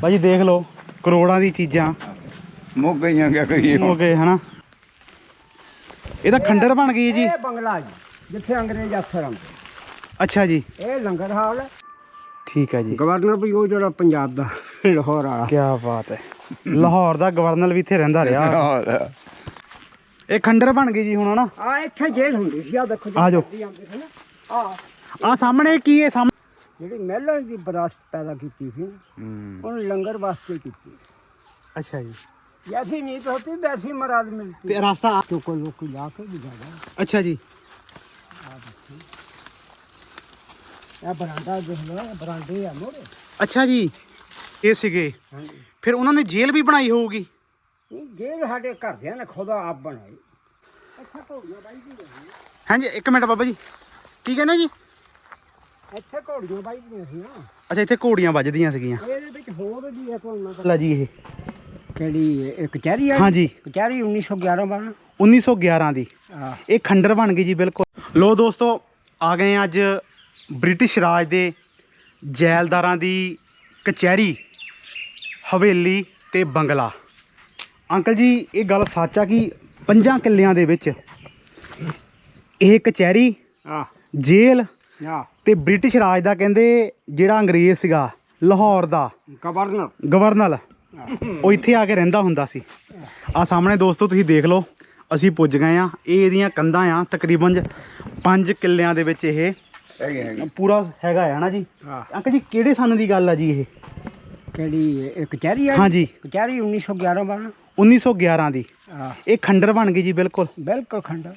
ਭਾਜੀ ਦੇਖ ਲਓ ਕਰੋੜਾਂ ਦੀ ਚੀਜ਼ਾਂ। ਮੁੱਕ ਗਈਆਂ ਕਿਆ ਕਰੀਏ ਹੋ ਗਏ ਹਨਾ? ਇਹ ਤਾਂ ਖੰਡਰ ਬਣ ਗਈ ਜੀ। ਇਹ ਬੰਗਲਾ ਜੀ ਜਿੱਥੇ ਅੰਗਰੇਜ਼ ਅਫਸਰ ਆਉਂਦੇ ਅੱਛਾ ਜੀ। ਇਹ ਲੰਗਰ ਹਾਲ ਹੈ। ਠੀਕ ਹੈ ਜੀ। ਗਵਰਨਰ ਵੀ ਉਹ ਜਿਹੜਾ ਪੰਜਾਬ ਦਾ ਲਾਹੌਰ ਵਾਲਾ। ਕੀ ਬਾਤ ਹੈ। ਲਾਹੌਰ ਦਾ ਗਵਰਨਰ ਵੀ ਇੱਥੇ ਰਹਿੰਦਾ ਰਿਹਾ। ਇਹ ਖੰਡਰ ਬਣ ਗਈ ਜੀ ਹੁਣ ਹਨਾ? ਆ ਇੱਥੇ ਜੇਲ੍ਹ ਹੁੰਦੀ ਸੀ। ਆ ਦੇਖੋ ਆ ਜਾਓ। ਆਉਂਦੇ ਸੀ ਨਾ। ਆ ਆ ਸਾਹਮਣੇ ਕੀ ਹੈ? ਸਾਹਮਣੇ ਜਿਹੜੀ ਮਹਿਲਾਂ ਦੀ ਵਿਰਾਸਤ ਪੈਦਾ ਕੀਤੀ ਸੀ ਉਹਨੂੰ ਲੰਗਰ ਵਾਸਤੇ ਕੀਤੀ ਅੱਛਾ ਜੀ ਜੈਸੀ ਨੀਤ ਹੋਤੀ ਵੈਸੀ ਮਰਾਦ ਮਿਲਤੀ ਤੇ ਰਸਤਾ तो कोई लोग को ला के भी जाएगा ਅੱਛਾ ਜੀ ਇਹ ਬਰਾਂਡਾ ਦੇਖ ਲਓ ਇਹ ਬਰਾਂਡੇ ਆ ਮੋਰੇ ਅੱਛਾ ਜੀ ਇਹ ਸੀਗੇ ਹਾਂਜੀ ਫਿਰ ਉਹਨਾਂ ਨੇ ਜੇਲ੍ਹ ਵੀ ਬਣਾਈ ਹੋਊਗੀ ਇਹ ਜੇਲ੍ਹ ਸਾਡੇ ਘਰਦਿਆਂ ਨੇ ਖੁਦਾ ਆਪ ਬਣਾਈ ਇੱਥੇ ਘੋੜੀਆਂ ਬਾਈ ਦੀਆਂ ਸੀ ਹਾਂਜੀ ਇੱਕ ਮਿੰਟ ਬਾਬਾ ਜੀ ਕੀ ਕਹਿੰਦੇ ਜੀ ਇੱਥੇ ਘੋੜੀਆਂ ਬਾਈ ਦੀਆਂ ਸੀ ਨਾ ਅੱਛਾ ਇੱਥੇ ਘੋੜੀਆਂ ਵੱਜਦੀਆਂ ਸੀਗੀਆਂ। ਇਹਦੇ ਵਿੱਚ ਹੋਰ ਵੀ ਇੱਕ ਉਹਨਾਂ ਦਾ ਲੈ ਜੀ ਇਹ। ਕਿਹੜੀ ਇਹ ਕਚਹਿਰੀ ਆ? ਹਾਂਜੀ। ਕਚਹਿਰੀ 1911 ਬਾਰਾਂ 1911 ਦੀ। ਆ ਇਹ ਖੰਡਰ ਬਣ ਗਈ ਜੀ ਬਿਲਕੁਲ। ਲੋ ਦੋਸਤੋ ਆ ਗਏ ਹਾਂ ਅੱਜ ਬ੍ਰਿਟਿਸ਼ ਰਾਜ ਦੇ ਜੈਲਦਾਰਾਂ ਦੀ ਕਚਹਿਰੀ ਹਵੇਲੀ ਤੇ ਬੰਗਲਾ। ਅੰਕਲ ਜੀ ਇਹ ਗੱਲ ਸੱਚ ਆ ਕਿ ਪੰਜਾਂ ਕਿੱਲਿਆਂ ਦੇ ਵਿੱਚ ਇਹ ਕਚਹਿਰੀ ਆ ਜੇਲ੍ਹ ਆ ਤੇ ਬ੍ਰਿਟਿਸ਼ ਰਾਜ ਦਾ ਕਹਿੰਦੇ ਜਿਹੜਾ ਅੰਗਰੇਜ਼ ਸੀਗਾ ਲਾਹੌਰ ਦਾ ਗਵਰਨਰ। ਗਵਰਨਰ ਉਹ ਇੱਥੇ ਆ ਕੇ ਰਹਿੰਦਾ ਹੁੰਦਾ ਸੀ। ਆ ਸਾਹਮਣੇ ਦੋਸਤੋ ਤੁਸੀਂ ਦੇਖ ਲਓ ਅਸੀਂ ਪੁੱਜ ਗਏ ਆ ਇਹ ਇਹਦੀਆਂ ਕੰਧਾਂ ਆ ਤਕਰੀਬਨ 5 ਕਿੱਲਿਆਂ ਦੇ ਵਿੱਚ ਇਹ ਹੈਗੇ ਹੈਗੇ। ਪੂਰਾ ਹੈਗਾ ਹੈ ਨਾ ਜੀ? ਆ ਅੰਕਲ ਜੀ ਕਿਹੜੇ ਸਨ ਦੀ ਗੱਲ ਆ ਜੀ ਇਹ? ਕਿਹੜੀ ਇਹ ਕਚਹਿਰੀ ਆ? ਹਾਂਜੀ। ਕਚਹਿਰੀ 1911 ਬਾਰਾਂ 1911 ਦੀ। ਇਹ ਖੰਡਰ ਬਣ ਗਈ ਜੀ ਬਿਲਕੁਲ। ਬਿਲਕੁਲ ਖੰਡਾ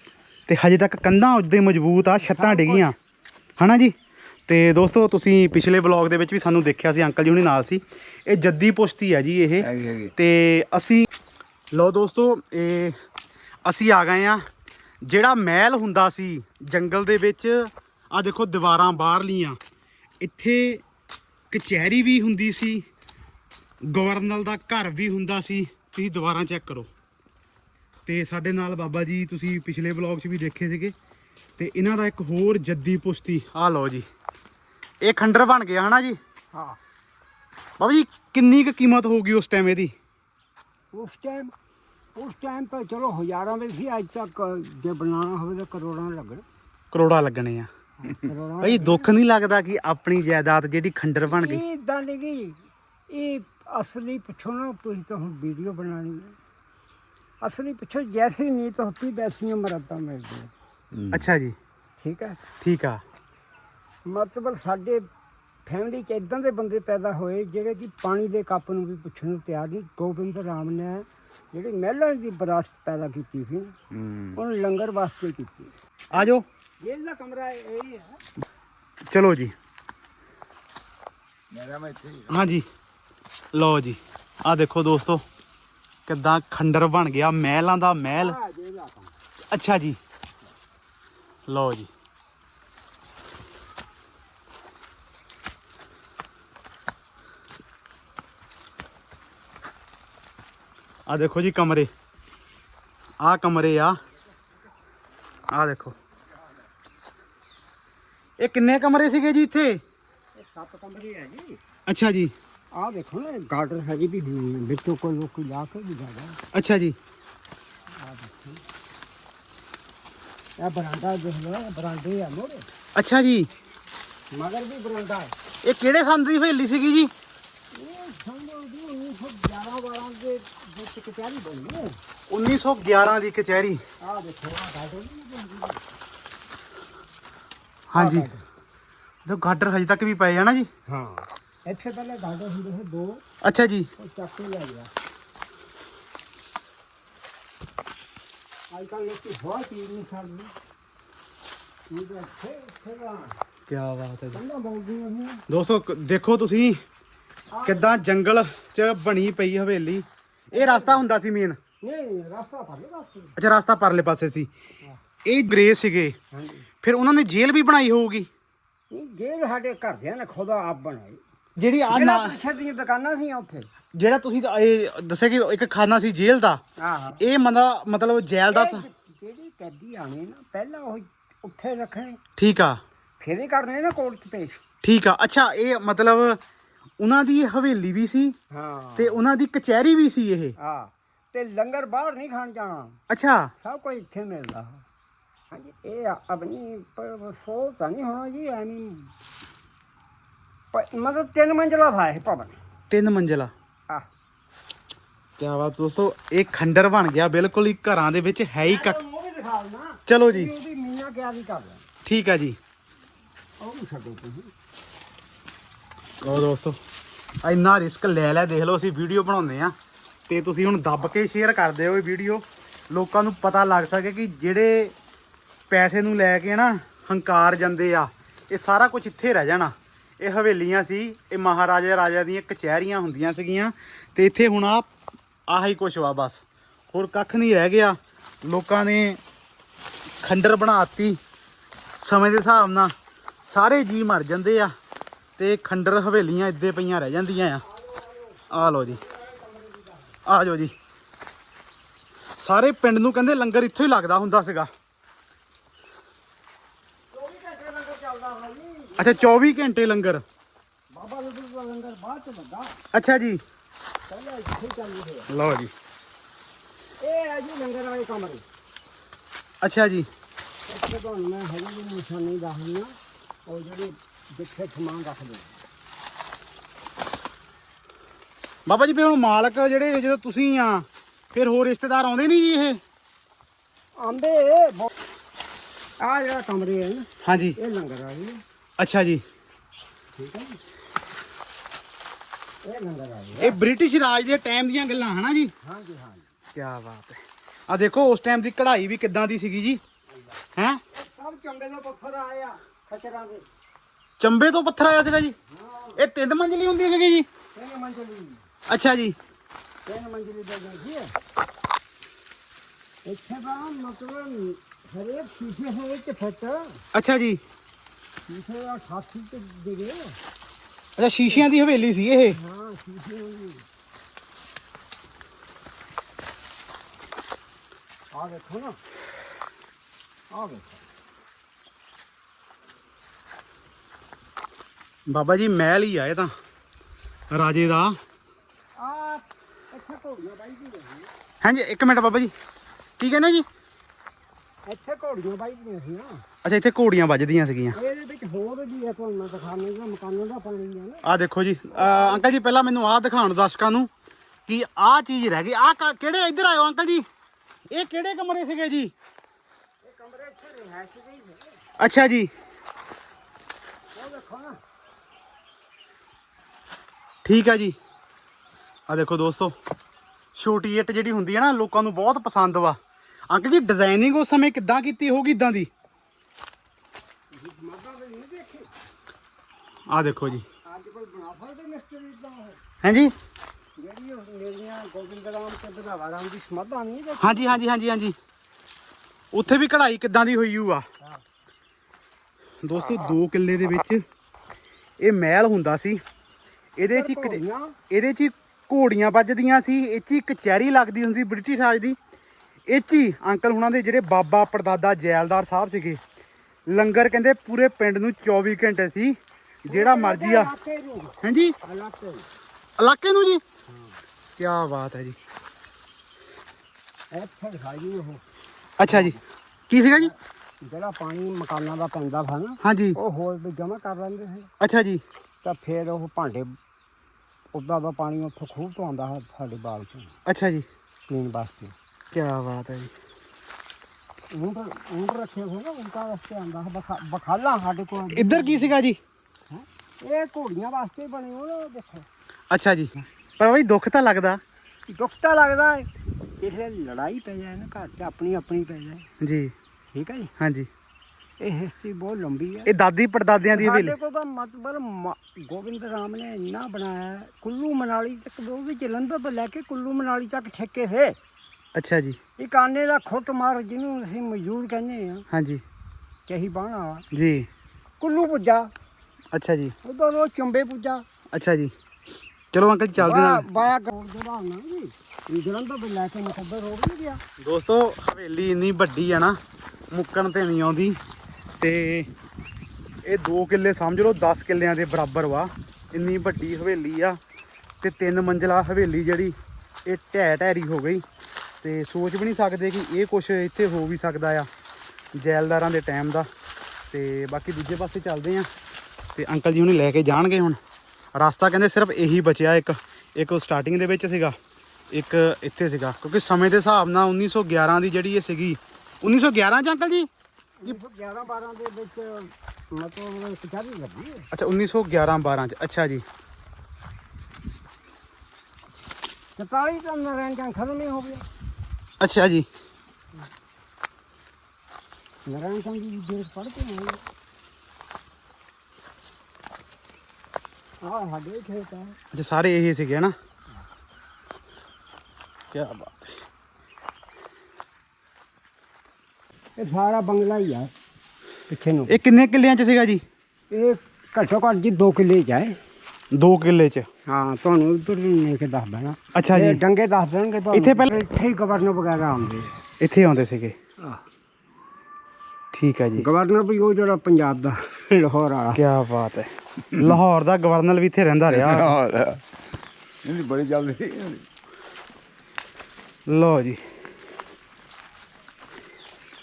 ਤੇ ਹਜੇ ਤੱਕ ਕੰਧਾਂ ਉਦੇ ਮਜ਼ਬੂਤ ਆ ਛੱਤਾਂ ਡਿੱਗੀਆਂ। ਹਨਾ ਜੀ? ਤੇ ਦੋਸਤੋ ਤੁਸੀਂ ਪਿਛਲੇ ਬਲੌਗ ਦੇ ਵਿੱਚ ਵੀ ਸਾਨੂੰ ਦੇਖਿਆ ਸੀ ਅੰਕਲ ਜੀ ਹੁਣੀ ਨਾਲ ਸੀ। ਇਹ ਜੱਦੀ ਪੁਸ਼ਤੀ ਆ ਜੀ ਇਹ। ਤੇ ਅਸੀਂ ਲਓ ਦੋਸਤੋ ਇਹ ਅਸੀਂ ਆ ਗਏ ਆ ਜਿਹੜਾ ਮਹਿਲ ਹੁੰਦਾ ਸੀ ਜੰਗਲ ਦੇ ਵਿੱਚ ਆ ਦੇਖੋ ਦੀਵਾਰਾਂ ਬਾਹਰਲੀਆਂ ਇੱਥੇ ਕਚਹਿਰੀ ਵੀ ਹੁੰਦੀ ਸੀ ਗਵਰਨਰ ਦਾ ਘਰ ਵੀ ਹੁੰਦਾ ਸੀ। ਤੁਸੀਂ ਦੀਵਾਰਾਂ ਚੈੱਕ ਕਰੋ। ਤੇ ਸਾਡੇ ਨਾਲ ਬਾਬਾ ਜੀ ਤੁਸੀਂ ਪਿਛਲੇ ਵਲੌਗ 'ਚ ਵੀ ਦੇਖੇ ਸੀਗੇ। ਤੇ ਇਹਨਾਂ ਦਾ ਇੱਕ ਹੋਰ ਜੱਦੀ ਪੁਸ਼ਤੀ। ਆ ਲਓ ਜੀ। ਇਹ ਖੰਡਰ ਬਣ ਗਿਆ ਹਨਾ ਜੀ? ਹਾਂ। ਬਾਬਾ ਜੀ ਕਿੰਨੀ ਕੁ ਕੀਮਤ ਹੋਊਗੀ ਉਸ ਟਾਈਮ ਇਹਦੀ? ਉਸ ਟਾਈਮ ਉਸ ਟਾਈਮ ਤਾਂ ਚਲੋ ਹਜ਼ਾਰਾਂ ਵਿੱਚ ਸੀ ਅੱਜ ਤੱਕ ਜੇ ਬਣਾਉਣਾ ਹੋਵੇ ਤਾਂ ਕਰੋੜਾਂ ਲੱਗਣ। ਕਰੋੜਾ ਲੱਗਣੇ ਆ। ਕਰੋੜਾਂ ਭਾਈ ਦੁੱਖ ਨਹੀਂ ਲੱਗਦਾ ਕਿ ਆਪਣੀ ਜਾਇਦਾਦ ਜਿਹੜੀ ਖੰਡਰ ਬਣ ਗਈ? ਇਹ ਇਦਾਂ ਨਹੀਂ ਗਈ ਇਹ ਅਸਲੀ ਪਿੱਛੋਂ ਨਾ ਤੁਸੀਂ ਤਾਂ ਹੁਣ ਵੀਡੀਓ ਬਣਾਣੀ ਹੈ। ਅਸਲੀ ਪਿੱਛੋਂ ਜੈਸੀ ਨੀਤ ਹੋਤੀ ਵੈਸੀਆਂ ਮਰਦਾਂ ਮਿਲਦੀਆਂ। ਅੱਛਾ ਜੀ। ਠੀਕ ਹੈ ਠੀਕ ਆ। ਮਤਲਬ ਸਾਡੇ ਫੈਮਿਲੀ 'ਚ ਇਦਾਂ ਦੇ ਬੰਦੇ ਪੈਦਾ ਹੋਏ ਜਿਹੜੇ ਕਿ ਪਾਣੀ ਦੇ ਕੱਪ ਨੂੰ ਵੀ ਪੁੱਛਣ ਨੂੰ ਤਿਆਰ ਨਹੀਂ। ਗੋਬਿੰਦ ਰਾਮ ਨੇ ਜਿਹੜੀ ਮਹਿਲਾਂ ਦੀ ਵਿਰਾਸਤ ਪੈਦਾ ਕੀਤੀ ਸੀ ਉਹਨੂੰ ਲੰਗਰ ਵਾਸਤੇ ਕੀਤੀ। ਆ ਜਾਓ। ਜੇਲ੍ਹ ਦਾ ਕਮਰਾ ਇਹ ਹੀ ਹੈ। ਚਲੋ ਜੀ। ਮੇਰਾ ਮੈਂ ਇੱਥੇ ਹੀ ਹਾਂਜੀ ਲਓ ਜੀ। ਆ ਦੇਖੋ ਦੋਸਤੋ ਕਿੱਦਾਂ ਖੰਡਰ ਬਣ ਗਿਆ ਮਹਿਲਾਂ ਦਾ ਮਹਿਲ। ਅੱਛਾ ਜੀ। ਲਓ ਜੀ ਆ ਦੇਖੋ ਜੀ ਕਮਰੇ ਆ ਕਮਰੇ ਆ ਆ ਦੇਖੋ ਇਹ ਕਿੰਨੇ ਕਮਰੇ ਸੀਗੇ ਜੀ ਇੱਥੇ ਇਹ ਸੱਤ ਕਮਰੇ ਹੈ ਜੀ ਅੱਛਾ ਜੀ ਆਹ ਦੇਖੋ ਨਾ ਗਾਰਡਨ ਹੈਗੀ ਵੀ ਵਿੱਚੋਂ ਕੋਈ ਲੋਕ ਲਾ ਕੇ ਵੀ ਜਾਗਾ ਅੱਛਾ ਜੀ ਇਹ ਬਰਾਂਡਾ ਦੇਖ ਲਓ ਬਰਾਂਡੇ ਆ ਮੋਰੇ ਅੱਛਾ ਜੀ। ਮਗਰ ਵੀ ਬਰਾਂਡਾ ਹੈ। ਇਹ ਕਿਹੜੇ ਸੰਦ ਦੀ ਹਵੇਲੀ ਸੀਗੀ ਜੀ? ਇਹ ਸਮਝੋ ਜੀ 1911 ਵਾਲਾਂ ਦੇ ਵਿੱਚ ਕਚਹਿਰੀ ਬਣੀ ਹੈ। 1911 ਦੀ ਕਚਹਿਰੀ। ਆਹ ਦੇਖੋ ਆਹ ਗਾਰਡਨ ਹਾਂਜੀ। ਜੋ ਗਾਡਰ ਹਜੇ ਤੱਕ ਵੀ ਪਏ ਆ ਨਾ ਜੀ। ਹਾਂ। ਇੱਥੇ ਪਹਿਲੇ ਗਾਰਡਨ ਹੁੰਦੇ ਸੀ ਦੋ। ਅੱਛਾ ਜੀ। ਉਹ ਚੱਕ ਕੇ ਲੈ ਗਿਆ। ਅੱਜ ਕੱਲ੍ਹ ਲੋਕੀ ਬਹੁਤ ਚੀਜ਼ ਨਹੀਂ ਛੱਡਦੇ ਇਹ ਤਾਂ ਇੱਥੇ ਇੱਥੇ ਦਾ ਕੀ ਬਾਤ ਹੈ ਜੀ ਕੰਨਾਂ ਬੋਲਦੀਆਂ ਨੇ ਦੋਸਤੋ ਕ- ਦੇਖੋ ਤੁਸੀਂ ਕਿੱਦਾਂ ਜੰਗਲ 'ਚ ਬਣੀ ਪਈ ਹਵੇਲੀ ਇਹ ਰਸਤਾ ਹੁੰਦਾ ਸੀ ਮੇਨ ਨਹੀਂ ਰਸਤਾ ਅੱਛਾ ਰਸਤਾ ਪਰਲੇ ਪਾਸੇ ਸੀ ਇਹ ਗ੍ਰੇ ਸੀਗੇ ਹਾਂਜੀ ਫਿਰ ਉਹਨਾਂ ਨੇ ਜੇਲ੍ਹ ਵੀ ਬਣਾਈ ਹੋਊਗੀ ਇਹ ਜੇਲ੍ਹ ਸਾਡੇ ਘਰਦਿਆਂ ਨੇ ਖੁਦਾ ਆਪ ਬਣਾਈ ਜਿਹੜੀ ਆ ਜਿਹੜਾ ਨਾ ਪਿੱਛੇ ਦੀਆਂ ਦੁਕਾਨਾਂ ਸੀ ਉੱਥੇ। ਜਿਹੜਾ ਤੁਸੀਂ ਤਾਂ ਇਹ ਦੱਸਿਆ ਕਿ ਇੱਕ ਖਾਨਾ ਸੀ ਜੇਲ੍ਹ ਦਾ ਆਹ। ਇਹ ਮੰਦਾ ਮਤਲਬ ਜੇਲ੍ਹ ਦਾ ਸ- ਜਿਹੜੀ ਕੈਦੀ ਆਣੇ ਨਾ ਪਹਿਲਾਂ ਉਹ ਉੱਥੇ ਰੱਖਣੇ। ਠੀਕ ਆ। ਫਿਰ ਹੀ ਕਰਨੇ ਨਾ ਕੋਰਟ 'ਚ ਪੇਸ਼। ਠੀਕ ਆ। ਅੱਛਾ ਇਹ ਮਤਲਬ ਉਹਨਾਂ ਦੀ ਹਵੇਲੀ ਵੀ ਸੀ ਹਾਂ। ਤੇ ਉਹਨਾਂ ਦੀ ਕਚਹਿਰੀ ਵੀ ਸੀ ਇਹ? ਹਾਂ ਤੇ ਲੰਗਰ ਬਾਹਰ ਨਹੀਂ ਖਾਣ ਜਾਣਾ। ਅੱਛਾ। ਸਭ ਕੁਝ ਇੱਥੇ ਮਿਲਦਾ। ਹਾਂਜੀ ਇਹ ਆ- ਆਪਣੀ ਪ- ਸੋਚ ਤਾਂ ਨਹੀਂ ਹੋਣਾ ਜੀ ਐਵੇਂ ਪ- ਮਤਲਬ ਤਿੰਨ ਮੰਜ਼ਲਾ ਥਾ ਇਹ ਭਵਨ ਤਿੰਨ ਮੰਜ਼ਲਾ ਆ ਕੀ ਬਾਤ ਦੋਸਤੋ ਇਹ ਖੰਡਰ ਬਣ ਗਿਆ ਬਿਲਕੁਲ ਹੀ ਘਰਾਂ ਦੇ ਵਿੱਚ ਹੈ ਹੀ ਕੱਖ ਦੇਣਾ ਚਲੋ ਜੀ ਉਹਦੀ ਮੀਆਂ ਕਿਆ ਵੀ ਕਰ ਲੈ ਠੀਕ ਹੈ ਜੀ ਉਹ ਵੀ ਛੱਡੋ ਤੁਸੀਂ ਲੋ ਦੋਸਤੋ ਇੰਨਾ ਰਿਸਕ ਲੈ ਲੈ ਦੇਖ ਲਓ ਅਸੀਂ ਵੀਡੀਓ ਬਣਾਉਂਦੇ ਆ ਤੇ ਤੁਸੀਂ ਹੁਣ ਦੱਬ ਕੇ ਸ਼ੇਅਰ ਕਰ ਦਿਓ ਇਹ ਵੀਡੀਓ ਲੋਕਾਂ ਨੂੰ ਪਤਾ ਲੱਗ ਸਕੇ ਕਿ ਜਿਹੜੇ ਪੈਸੇ ਨੂੰ ਲੈ ਕੇ ਨਾ ਹੰਕਾਰ ਜਾਂਦੇ ਆ ਇਹ ਸਾਰਾ ਕੁਝ ਇੱਥੇ ਰਹਿ ਜਾਣਾ ਇਹ ਹਵੇਲੀਆਂ ਸੀ, ਇਹ ਮਹਾਰਾਜਾ ਰਾਜਾ ਦੀਆਂ ਕਚਹਿਰੀਆਂ ਹੁੰਦੀਆਂ ਸੀਗੀਆਂ ਤੇ ਇੱਥੇ ਹੁਣ ਆ ਆਹੀ ਕੁਛ ਵਾ ਬਸ। ਹੋਰ ਕੱਖ ਨਹੀਂ ਰਹਿ ਗਿਆ। ਲੋਕਾਂ ਨੇ ਖੰਡਰ ਬਣਾਤੀ ਸਮੇਂ ਦੇ ਹਿਸਾਬ ਨਾਲ ਸਾਰੇ ਜੀ ਮਰ ਜਾਂਦੇ ਆ ਤੇ ਖੰਡਰ ਹਵੇਲੀਆਂ ਇੱਦੇ ਪਈਆਂ ਰਹਿ ਜਾਂਦੀਆਂ ਆ। ਆ ਲਓ ਜੀ। ਆ ਜਾਓ ਜੀ। ਸਾਰੇ ਪਿੰਡ ਨੂੰ ਕਹਿੰਦੇ ਲੰਗਰ ਇੱਥੋਂ ਹੀ ਲੱਗਦਾ ਹੁੰਦਾ ਸੀਗਾ 24 ਘੰਟੇ ਲੰਗਰ ਚੱਲਦਾ ਹੁੰਦਾ ਜੀ ਅੱਛਾ 24 ਘੰਟੇ ਲੰਗਰ? ਬਾਬਾ ਰੂਪ ਦਾ ਲੰਗਰ ਬਾਅਦ ਚ ਲੱਗਾ ਅੱਛਾ ਜੀ। ਪਹਿਲਾਂ ਇੱਥੇ ਚੱਲੂ ਹੋਇਆ ਲਓ ਜੀ। ਇਹ ਹੈ ਜੀ ਲੰਗਰ ਵਾਲੇ ਕਮਰੇ। ਅੱਛਾ ਜੀ। ਇੱਥੇ ਤੁਹਾਨੂੰ ਮੈਂ ਹਰੀ ਦੀ ਨਿਸ਼ਾਨੀ ਦੱਸਣਾ ਉਹ ਜਿਹੜੇ ਜਿੱਥੇ ਸਮਾਨ ਰੱਖਦੇ ਬਾਬਾ ਜੀ ਫਿਰ ਹੁਣ ਮਾਲਕ ਜਿਹੜੇ ਜਦੋਂ ਤੁਸੀਂ ਆ ਫਿਰ ਹੋਰ ਰਿਸ਼ਤੇਦਾਰ ਆਉਂਦੇ ਨਹੀਂ ਜੀ ਇਹ? ਆਂਦੇ ਆ ਜਿਹੜਾ ਕਮਰੇ ਹੈ ਨਾ ਹਾਂਜੀ। ਇਹ ਲੰਗਰ ਵਾਲੀ ਹੈ ਅੱਛਾ ਜੀ। ਠੀਕ ਹੈ ਜੀ ਇਹ ਲੰਗਰ ਵਾਲੀ ਇਹ ਬ੍ਰਿਟਿਸ਼ ਰਾਜ ਦੇ ਟਾਈਮ ਦੀਆਂ ਗੱਲਾਂ, ਹਨਾ ਜੀ? ਹਾਂਜੀ ਹਾਂਜੀ ਕੀ ਬਾਤ ਹੈ। ਆ ਦੇਖੋ, ਉਸ ਟਾਈਮ ਦੀ ਕਢਾਈ ਵੀ ਕਿੱਦਾਂ ਦੀ ਸੀਗੀ ਜੀ? ਹੈ? ਸਭ ਚੰਗੇ ਦੇ ਪੱਥਰ ਆਏ ਖਚਰਾਂ ਦੇ ਚੰਬੇ ਤੋਂ ਪੱਥਰ ਆਇਆ ਸੀਗਾ ਜੀ। ਇਹ ਤਿੰਨ ਮੰਜ਼ਲੀ ਹੁੰਦੀ ਸੀਗੀ ਜੀ। ਤਿੰਨ ਮੰਜ਼ਲੀ ਅੱਛਾ ਜੀ। ਤਿੰਨ ਮੰਜ਼ਲੀ ਬਿਲਡਿੰਗ ਸੀ ਇਹ। ਇੱਥੇ ਦਾ ਮਤਲਬ ਹਰੇਕ ਸ਼ੀਸ਼ੇ ਹੈ ਵਿੱਚ ਫਿੱਟ ਅੱਛਾ ਜੀ। ਸ਼ੀਸ਼ੇ ਦਾ 88 ਤੇ ਡਿਗੇ। ਅੱਛਾ ਸ਼ੀਸ਼ਿਆਂ ਦੀ ਹਵੇਲੀ ਸੀ ਇਹ? ਹਾਂ ਸ਼ੀਸ਼ੇ ਹੁੰਦੀ ਆ ਦੇਖੋ ਨਾ। ਆ ਦੇਖੋ ਬਾਬਾ ਜੀ ਮਹਿਲ ਹੀ ਆ ਇਹ ਤਾਂ ਰਾਜੇ ਦਾ। ਆ ਇੱਥੇ ਘੋੜੀਆਂ ਬਾਈ ਜੀ ਨੇ। ਹਾਂਜੀ ਇੱਕ ਮਿੰਟ ਬਾਬਾ ਜੀ। ਕੀ ਕਹਿੰਦੇ ਜੀ? ਇੱਥੇ ਘੋੜੀਆਂ ਬਾਈ ਦੀਆਂ ਸੀ ਨਾ। ਅੱਛਾ ਇੱਥੇ ਘੋੜੀਆਂ ਵੱਜਦੀਆਂ ਸੀਗੀਆਂ। ਇਹਦੇ ਵਿੱਚ ਹੋਰ ਵੀ ਹੈ ਤੁਹਾਨੂੰ ਮੈਂ ਦਿਖਾਣੇ ਦਾ ਮਕਾਨਾਂ ਦਾ ਪਾਣੀ ਹੈ ਨਾ। ਆਹ ਦੇਖੋ ਜੀ ਅਹ ਅੰਕਲ ਜੀ ਪਹਿਲਾਂ ਮੈਨੂੰ ਆਹ ਦਿਖਾਉਣ ਦਰਸ਼ਕਾਂ ਨੂੰ ਕਿ ਆਹ ਚੀਜ਼ ਰਹਿ ਗਈ। ਆਹ ਕਿਹੜੇ ਇੱਧਰ ਆਇਓ ਅੰਕਲ ਜੀ? ਇਹ ਕਿਹੜੇ ਕਮਰੇ ਸੀਗੇ ਜੀ? ਇਹ ਕਮਰੇ ਇੱਥੇ ਰਿਹਾਇਸ਼ ਦੇ ਹੀ ਨੇ। ਅੱਛਾ ਜੀ। ਉਹ ਦੇਖੋ ਨਾ। ਠੀਕ ਹੈ ਜੀ। ਆ ਦੇਖੋ ਦੋਸਤੋ ਛੋਟੀ ਇੱਟ ਜਿਹੜੀ ਹੁੰਦੀ ਹੈ ਨਾ ਲੋਕਾਂ ਨੂੰ ਬਹੁਤ ਪਸੰਦ ਵਾ। ਅੰਕਲ ਜੀ ਡਿਜ਼ਾਈਨਿੰਗ ਉਸ ਸਮੇਂ ਕਿੱਦਾਂ ਕੀਤੀ ਹੋਗੀ ਇਦਾਂ ਦੀ? ਆ ਦੇਖੋ ਜੀ। ਅੱਜ ਬਣਾ ਸਕਦੇ ਇਦਾਂ ਹਾਂਜੀ ਜਿਹੜੀ ਉਹ ਮੇਰੀਆਂ ਗੋਬਿੰਦ ਰਾਮ ਤੇ ਬਧਾਵਾ ਰਾਮ ਦੀ ਸਮਾਧਾਂ ਨਹੀਂ ਦੇਖੀ ਹਾਂਜੀ ਹਾਂਜੀ ਹਾਂਜੀ। ਹਾਂਜੀ ਉੱਥੇ ਵੀ ਕਢਾਈ ਕਿੱਦਾਂ ਦੀ ਹੋਈ ਹੋਊ ਆ? ਹਾਂ। ਦੋਸਤੋ 2 ਕਿੱਲੇ ਦੇ ਵਿੱਚ ਇਹ ਮਹਿਲ ਹੁੰਦਾ ਸੀ। ਇਹਦੇ 'ਚ ਇੱਕ ਇਹਦੇ 'ਚ ਹੀ ਘੋੜੀਆਂ ਵੱਜਦੀਆਂ ਸੀ। ਇਹ 'ਚ ਕਚਹਿਰੀ ਲੱਗਦੀ ਹੁੰਦੀ ਸੀ ਬ੍ਰਿਟਿਸ਼ ਰਾਜ ਦੀ। ਇਹ 'ਚ ਅੰਕਲ ਹੁਣਾਂ ਦੇ ਜਿਹੜੇ ਬਾਬਾ ਪੜਦਾਦਾ ਜੈਲਦਾਰ ਸਾਹਿਬ ਸੀਗੇ ਲੰਗਰ ਕਹਿੰਦੇ ਪੂਰੇ ਪਿੰਡ ਨੂੰ 24 ਘੰਟੇ ਸੀ ਜਿਹੜਾ ਮਰਜ਼ੀ ਆ। ਹਾਂਜੀ? ਇਲਾਕੇ ਨੂੰ। ਜੀ? ਕੀ ਬਾਤ ਹੈ ਜੀ। ਇੱਥੇ ਦਿਖਾਈ ਉਹ। ਅੱਛਾ ਜੀ। ਕੀ ਸੀਗਾ ਜੀ? ਜਿਹੜਾ ਪਾਣੀ ਮਕਾਨਾਂ ਦਾ ਪੈਂਦਾ ਸੀ ਨਾ ਹਾਂਜੀ। ਉਹ ਹੋਰ ਵੀ ਜਮ੍ਹਾਂ ਕਰ ਲੈਂਦੇ ਸੀ। ਅੱਛਾ ਜੀ। ਤਾਂ ਫਿਰ ਉਹ ਭਾਂਡੇ ਉੱਦਾਂ ਦਾ ਪਾਣੀ ਉੱਥੋਂ ਖੂਹ ਤੋਂ ਆਉਂਦਾ ਹੈ ਸਾਡੇ ਬਾਗ ਚੋਂ ਅੱਛਾ ਜੀ। ਪੀਣ ਵਾਸਤੇ। ਕੀ ਬਾਤ ਹੈ ਜੀ। ਊਂਟ ਊਂਟ ਰੱਖੇ ਹੋਏ ਨਾ ਊਂਟਾਂ ਵਾਸਤੇ ਬਖਾ- ਬਖਾਲਾ ਸਾਡੇ ਕੋਲ। ਇੱਧਰ ਕੀ ਸੀਗਾ ਜੀ? ਇਹ ਘੋੜੀਆਂ ਵਾਸਤੇ ਬਣੇ ਹੋਏ ਦੇਖੋ। ਅੱਛਾ ਜੀ। ਪਰ ਬਈ ਦੁੱਖ ਤਾਂ ਲੱਗਦਾ। ਦੁੱਖ ਤਾਂ ਲੱਗਦਾ ਹੈ। ਕਿਸੇ ਲੜਾਈ ਪੈ ਜਾਏ ਨਾ ਘਰ 'ਚ ਆਪਣੀ ਆਪਣੀ ਪੈ ਜਾਏ। ਜੀ। ਠੀਕ ਹੈ ਜੀ? ਹਾਂਜੀ। ਇਹ ਹਿਸਟਰੀ ਬਹੁਤ ਲੰਬੀ ਹੈ। ਇਹ ਦਾਦੀ ਪੜਦਾਦਿਆਂ ਦੀ ਹਵੇਲੀ ਸਾਡੇ ਕੋਲ ਤਾਂ ਮਤਲਬ ਗੋਬਿੰਦ ਰਾਮ ਨੇ ਇੰਨਾ ਬਣਾਇਆ। ਕੁੱਲੂ ਮਨਾਲੀ ਤੱਕ ਉਹ ਵੀ ਜਲੰਧਰ ਤੋਂ ਲੈ ਕੇ ਕੁੱਲੂ ਮਨਾਲੀ ਤੱਕ ਠੇਕੇ ਸੇ ਅੱਛਾ ਜੀ। ਇੱਕ ਆਨੇ ਦਾ ਖੁੱਟ ਮਾਰ ਜਿਹਨੂੰ ਅਸੀਂ ਮਜ਼ਦੂਰ ਕਹਿੰਦੇ ਆ ਹਾਂਜੀ। ਕਿ ਅਸੀਂ ਬਾਣਾ ਵਾ। ਜੀ। ਕੁੱਲੂ ਪੁੱਜਾ। ਅੱਛਾ ਜੀ। ਉਦੋਂ ਉਹ ਚੰਬੇ ਪੁੱਜਾ। ਅੱਛਾ ਜੀ। ਚਲੋ ਅੰਕਲ ਜੀ ਚੱਲਦੇ ਨਾਲ ਬਾਇਆ ਗੋਲ ਦੇ ਨਾ ਜੀ ਇਹ ਜਲੰਧਰ ਤੋਂ ਲੈ ਕੇ ਮਕਬਰ ਰੋਡ ਨਹੀਂ ਗਿਆ। ਦੋਸਤੋ ਹਵੇਲੀ ਇੰਨੀ ਵੱਡੀ ਆ ਨਾ ਮੁੱਕਣ ਤੇ ਨਹੀਂ ਆਉਂਦੀ। ਤੇ ਇਹ 2 ਕਿੱਲੇ ਸਮਝ ਲਓ 10 ਕਿੱਲਿਆਂ ਦੇ ਬਰਾਬਰ ਵਾ। ਇੰਨੀ ਵੱਡੀ ਹਵੇਲੀ ਆ। ਤੇ ਤਿੰਨ ਮੰਜ਼ਲਾ ਹਵੇਲੀ ਜਿਹੜੀ ਇਹ ਢਹਿ ਢਹਿਰੀ ਹੋ ਗਈ। ਤੇ ਸੋਚ ਵੀ ਨਹੀਂ ਸਕਦੇ ਕਿ ਇਹ ਕੁਝ ਇੱਥੇ ਹੋ ਵੀ ਸਕਦਾ ਆ ਜੈਲਦਾਰਾਂ ਦੇ ਟਾਈਮ ਦਾ। ਤੇ ਬਾਕੀ ਦੂਜੇ ਪਾਸੇ ਚੱਲਦੇ ਆ ਤੇ ਅੰਕਲ ਜੀ ਉਹਨੇ ਲੈ ਕੇ ਜਾਣਗੇ ਹੁਣ। ਰਸਤਾ ਕਹਿੰਦੇ ਸਿਰਫ ਇਹੀ ਬਚਿਆ ਇੱਕ ਇੱਕ ਸਟਾਰਟਿੰਗ ਦੇ ਵਿੱਚ ਸੀਗਾ ਇੱਕ ਇੱਥੇ ਸੀਗਾ। ਕਿਉਂਕਿ ਸਮੇਂ ਦੇ ਹਿਸਾਬ ਨਾਲ 1911 ਦੀ ਜਿਹੜੀ ਇਹ ਸੀਗੀ 1911 ਚ ਅੰਕਲ ਜੀ? 11 12 ਦੇ ਵਿੱਚ ਮਤਲਬ ਕਚਾਰੀ ਲੱਗੀ ਅੱਛਾ 1911 12 ਚ। ਅੱਛਾ ਜੀ। 44 ਤਾਂ ਨਰਨ ਜਾਂ ਖਤਮ ਹੀ ਹੋ ਗਿਆ ਅੱਛਾ ਜੀ ਨਰਨ ਸਿੰਘ ਦੀ ਜੇਰ ਪੜ੍ਹਦੇ ਹਾਂ ਆ ਸਾਡੇ ਖੇਤ ਆ ਅੱਛਾ ਸਾਰੇ ਇਹੀ ਸੀਗੇ ਨਾ ਕੀ ਬਾਤ ਹੈ ਇਹ ਸਾਰਾ ਬੰਗਲਾ ਹੀ ਆ ਪਿੱਛੇ ਨੂੰ ਇਹ ਕਿੰਨੇ ਕਿੱਲਿਆਂ ਚ ਸੀਗਾ ਜੀ ਇਹ ਘੱਟੋ ਘੱਟ ਜੀ 2 ਕਿੱਲੇ ਚ ਹੈ 2 ਕਿੱਲੇ ਚ? ਹਾਂ ਤੁਹਾਨੂੰ ਉਧਰ ਨਹੀਂ ਕੇ ਦੱਸ ਦੇਣਾ। ਅੱਛਾ ਜੀ। ਡੰਗੇ ਦੱਸ ਦੇਣਗੇ ਤੁਹਾਨੂੰ। ਇੱਥੇ ਪਹਿਲਾਂ- ਇੱਥੇ ਹੀ ਗਵਰਨਰ ਵਗੈਰਾ ਆਉਂਦੇ ਇੱਥੇ ਆਉਂਦੇ ਸੀਗੇ? ਆ ਠੀਕ ਹੈ ਜੀ। ਗਵਰਨਰ ਵੀ ਉਹ ਜਿਹੜਾ ਪੰਜਾਬ ਦਾ ਲਾਹੌਰ ਵਾਲਾ। ਕੀ ਬਾਤ ਹੈ। ਲਾਹੌਰ ਦਾ ਗਵਰਨਰ ਵੀ ਇੱਥੇ ਰਹਿੰਦਾ ਰਿਹਾ। ਇਹਦੀ ਬੜੀ ਚੱਲਦੀ ਸੀ। ਲੋ ਜੀ।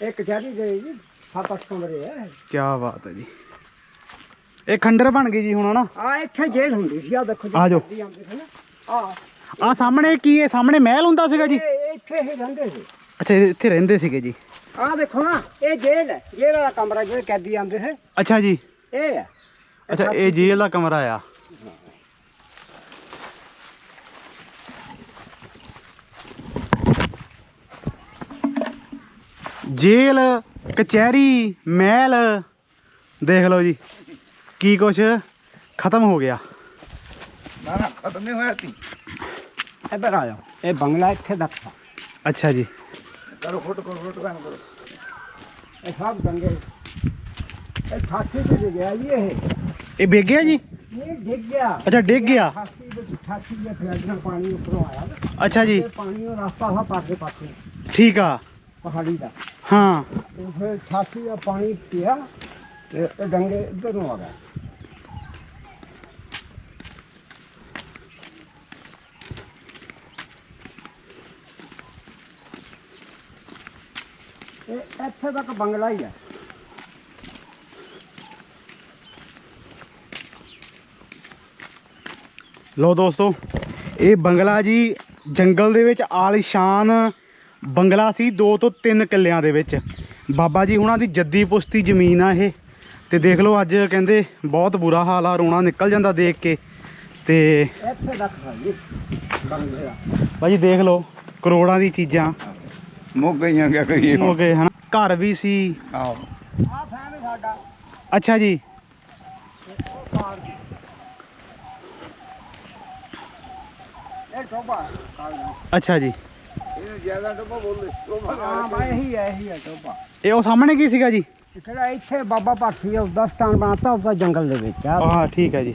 ਇਹ ਕਚਹਿਰੀ ਦੇ ਜੀ ਸੱਤ ਅੱਠ ਕਮਰੇ ਹੈ ਕੀ ਬਾਤ ਹੈ ਜੀ। ਇਹ ਖੰਡਰ ਬਣ ਗਈ ਜੀ ਹੁਣ ਨਾ ਆ ਇੱਥੇ ਜੇਲ੍ਹ ਹੁੰਦੀ ਸੀ ਆ ਦੇਖੋ ਆ ਜਾਓ। ਸੀ ਨਾ। ਆ। ਆ ਸਾਹਮਣੇ ਕੀ ਹੈ ਸਾਹਮਣੇ ਮਹਿਲ ਹੁੰਦਾ ਸੀਗਾ ਜੀ? ਇਹ ਇੱਥੇ ਹੀ ਰਹਿੰਦੇ ਸੀ। ਅੱਛਾ ਇਹ ਇੱਥੇ ਰਹਿੰਦੇ ਸੀਗੇ ਜੀ। ਆ ਦੇਖੋ ਨਾ ਇਹ ਜੇਲ੍ਹ ਹੈ। ਜੇਲ੍ਹ ਵਾਲਾ ਕਮਰਾ ਜਿਹੜੇ ਕੈਦੀ ਆਉਂਦੇ ਸੀ। ਅੱਛਾ ਜੀ। ਇਹ ਹੈ। ਅੱਛਾ ਇਹ ਜੇਲ੍ਹ ਦਾ ਕਮਰਾ ਆ। ਜੇਲ੍ਹ ਕਚਹਿਰੀ ਮਹਿਲ ਦੇਖ ਲਓ ਜੀ। ਕੀ ਕੁਛ ਖਤਮ ਹੋ ਗਿਆ? ਨਾ ਨਾ ਖਤਮ ਨਹੀਂ ਹੋਇਆ ਸੀ। ਇੱਧਰ ਆ ਜਾਓ। ਇਹ ਬੰਗਲਾ ਇੱਥੇ था ਅੱਛਾ ਜੀ। ਕਰੋ ਫੋਟੋ ਕਰੋ ਫੋਟੋ ਕੰਮ ਕਰੋ। ਇਹ ਸਭ ਡੰਗੇ ਇਹ ਠਾਸੀ ਤੇ ਡਿੱਗ ਗਿਆ ਜੀ ਇਹ। ਇਹ ਵਿਕ ਗਿਆ ਜੀ? ਇਹ ਡਿੱਗ ਗਿਆ। ਅੱਛਾ ਡਿੱਗ ਗਿਆ। ਠਾਸੀ ਦੇ ਠਾਸੀ ਦੇ ਨਾਲ ਪਾਣੀ ਉੱਪਰੋਂ ਆਇਆ ਨਾ। ਅੱਛਾ ਜੀ। ਪਾਣੀ ਦਾ ਰਸਤਾ ਸੀ ਪਾਸੇ ਪਾਸੇ। ਠੀਕ ਆ। ਪਹਾੜੀ ਦਾ। ਹਾਂ। ਤੇ ਫਿਰ ਠਾਸੀ ਦਾ ਪਾਣੀ ਪਿਆ ਤੇ ਇਹ ਡੰਗੇ ਇੱਧਰ ਨੂੰ ਆ ਗਏ ਇੱਥੇ ਤੱਕ ਬੰਗਲਾ ਹੀ ਹੈ। ਲੋ ਦੋਸਤੋ ਇਹ ਬੰਗਲਾ ਜੀ ਜੰਗਲ ਦੇ ਵਿੱਚ ਆਲੀਸ਼ਾਨ ਬੰਗਲਾ ਸੀ 2 ਤੋਂ 3 ਕਿੱਲਿਆਂ ਦੇ ਵਿੱਚ। ਬਾਬਾ ਜੀ ਉਹਨਾਂ ਦੀ ਜੱਦੀ ਪੁਸ਼ਤੀ ਜ਼ਮੀਨ ਆ ਇਹ। ਤੇ ਦੇਖ ਲਓ ਅੱਜ ਕਹਿੰਦੇ ਬਹੁਤ ਬੁਰਾ ਹਾਲ ਆ ਰੋਣਾ ਨਿਕਲ ਜਾਂਦਾ ਦੇਖ ਕੇ। ਤੇ ਇੱਥੇ ਤੱਕ ਹੈ ਜੀ ਬੰਗਲੇ। ਦਾ ਭਾਜੀ ਦੇਖ ਲਓ ਕਰੋੜਾਂ ਦੀ ਚੀਜ਼ਾਂ। ਮੁੱਕ ਗਈਆਂ ਕਿਆ ਕਰੀਏ ਹੋ ਗਏ ਹਨ? ਘਰ ਵੀ ਸੀ। ਆਹੋ। ਆ ਫੈਨ ਸਾਡਾ ਅੱਛਾ ਜੀ। ਇਹ ਟੋਬਾ ਕਾਲੂ ਅੱਛਾ ਜੀ। ਜ਼ਿਆਦਾ ਬੋਲਦੇ ਹਾਂ ਇਹੀ ਹੈ ਇਹੀ ਹੈ ਟੋਬਾ ਇਹ ਉਹ ਸਾਹਮਣੇ ਕੀ ਸੀਗਾ ਜੀ? ਜਿਹੜਾ ਇੱਥੇ ਬਾਬਾ ਭਾਰਤੀ ਦਾ ਉਸਦਾ ਸਥਾਨ ਬਣਾਤਾ ਉਸਦਾ ਜੰਗਲ ਦੇ ਵਿੱਚ ਆ। ਹਾਂ ਠੀਕ ਹੈ ਜੀ।